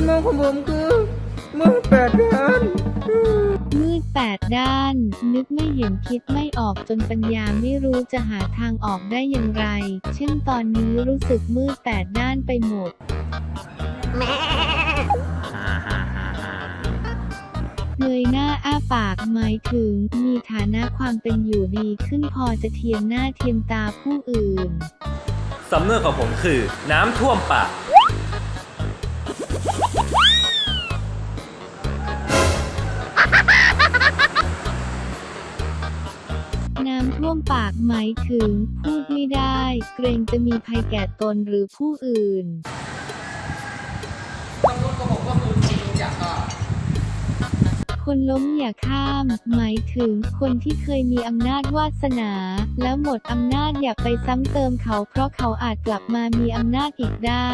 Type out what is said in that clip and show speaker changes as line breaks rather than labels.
สมองของผมคือมืดแปดด้าน
มืดแปดด้าน นึกไม่เห็นคิดไม่ออกจนปัญญาไม่รู้จะหาทางออกได้อย่างไร เช่นตอนนี้รู้สึกมืดแปดด้านไปหมดเงยหน้าอ้าปากหมายถึง มีฐานะความเป็นอยู่ดีขึ้นพอจะเทียมหน้าเทียมตาผู้อื่น
สำเนวนของผมคือ น้ำท่วมปาก
น้ำท่วมปากหมายถึง พูดไม่ได้ เกรงจะมีภัยแก่ตนหรือผู้อื่นคนล้มอย่าข้าม หมายถึงคนที่เคยมีอำนาจวาสนา แล้วหมดอำนาจอย่าไปซ้ำเติมเขาเพราะเขาอาจกลับมามีอำนาจอีกได้